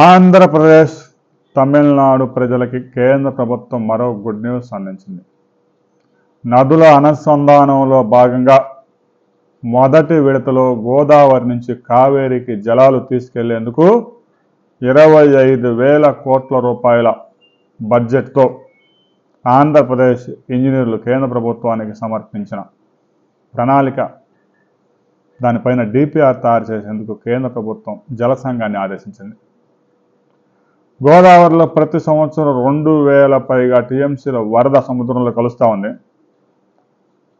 ఆంధ్రప్రదేశ్ తమిళనాడు ప్రజలకి కేంద్ర ప్రభుత్వం మరో గుడ్ న్యూస్ అందించింది. నదుల అనుసంధానంలో భాగంగా మొదటి విడతలో గోదావరి నుంచి కావేరికి జలాలు తీసుకెళ్ళేందుకు ఇరవై ఐదు వేల కోట్ల రూపాయల బడ్జెట్తో ఆంధ్రప్రదేశ్ ఇంజనీర్లు కేంద్ర ప్రభుత్వానికి సమర్పించిన ప్రణాళిక. దానిపైన డిపిఆర్ తయారు చేసేందుకు కేంద్ర ప్రభుత్వం జల సంఘాన్ని ఆదేశించింది. గోదావరిలో ప్రతి సంవత్సరం రెండు వేల పైగా టీఎంసీల వరద సముద్రంలో కలుస్తూ ఉంది.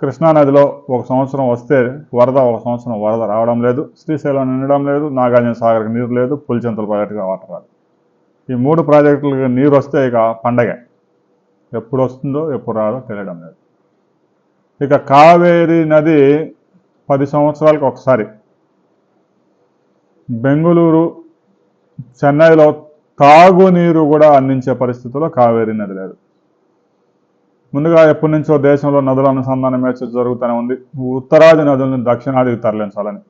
కృష్ణానదిలో ఒక సంవత్సరం వస్తే వరద ఒక సంవత్సరం వరద రావడం లేదు. శ్రీశైలం నిండడం లేదు. నాగార్జున సాగర్కి నీరు లేదు. పులిచెంతల ప్రాజెక్టుగా వాటర్ రాదు. ఈ మూడు ప్రాజెక్టులకు నీరు వస్తే ఇక పండగ. ఎప్పుడు వస్తుందో ఎప్పుడు రాదో తెలియడం లేదు. ఇక కావేరీ నది పది సంవత్సరాలకు ఒకసారి. బెంగుళూరు చెన్నైలో తాగునీరు కూడా అందించే పరిస్థితిలో కావేరీ నది లేదు. ముందుగా ఎప్పటి నుంచో దేశంలో నదుల అనుసంధానం మేర్చ జరుగుతూనే ఉంది. ఉత్తరాది నదులను దక్షిణాదికి తరలించాలని.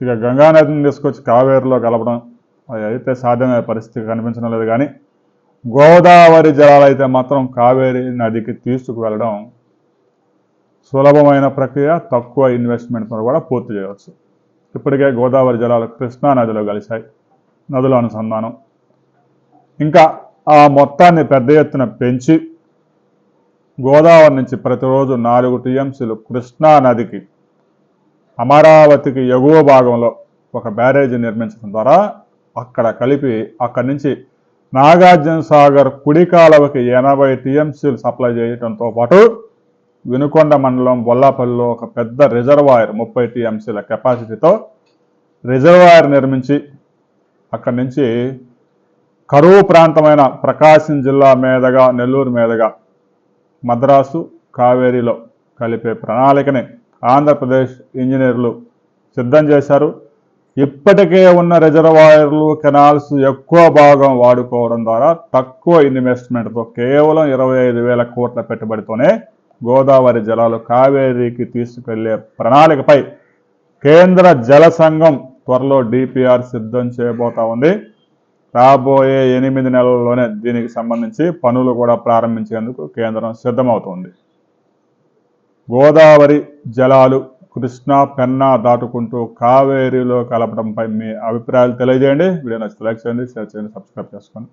ఇక గంగా నదిని తీసుకొచ్చి కావేరిలో కలపడం అయితే సాధ్యమయ్యే పరిస్థితి కనిపించడం లేదు కానీ గోదావరి జలాలు అయితే మాత్రం కావేరీ నదికి తీసుకువెళ్ళడం సులభమైన ప్రక్రియ. తక్కువ ఇన్వెస్ట్మెంట్తో కూడా పూర్తి చేయవచ్చు. ఇప్పటికే గోదావరి జలాలు కృష్ణా నదిలో కలిశాయి. నదుల అనుసంధానం ఇంకా ఆ మొత్తాన్ని పెద్ద ఎత్తున పెంచి గోదావరి నుంచి ప్రతిరోజు నాలుగు టీఎంసీలు కృష్ణా నదికి అమరావతికి ఎగువ భాగంలో ఒక బ్యారేజీ నిర్మించడం ద్వారా అక్కడ కలిపి అక్కడి నుంచి నాగార్జున సాగర్ కుడి కాలువకి ఎనభై టీఎంసీలు సప్లై చేయడంతో పాటు వినుకొండ మండలం బొల్లాపల్లిలో ఒక పెద్ద రిజర్వాయర్ ముప్పై టీఎంసీల కెపాసిటీతో రిజర్వాయర్ నిర్మించి అక్కడి నుంచి కరువు ప్రాంతమైన ప్రకాశం జిల్లా మీదుగా నెల్లూరు మీదుగా మద్రాసు కావేరీలో కలిపే ప్రణాళికని ఆంధ్రప్రదేశ్ ఇంజనీర్లు సిద్ధం చేశారు. ఇప్పటికే ఉన్న రిజర్వాయర్లు కెనాల్స్ ఎక్కువ భాగం వాడుకోవడం ద్వారా తక్కువ ఇన్వెస్ట్మెంట్తో కేవలం ఇరవై ఐదు వేల కోట్ల పెట్టుబడితోనే గోదావరి జలాలు కావేరీకి తీసుకెళ్ళే ప్రణాళికపై కేంద్ర జల సంఘం త్వరలో డిపిఆర్ సిద్ధం చేయబోతా ఉంది. రాబోయే ఎనిమిది నెలల్లోనే దీనికి సంబంధించి పనులు కూడా ప్రారంభించేందుకు కేంద్రం సిద్ధమవుతోంది. గోదావరి జలాలు కృష్ణా పెన్నా దాటుకుంటూ కావేరీలో కలపడంపై మీ అభిప్రాయాలు తెలియజేయండి. వీడియో నచ్చితే లైక్ చేయండి షేర్ చేయండి సబ్స్క్రైబ్ చేసుకోండి.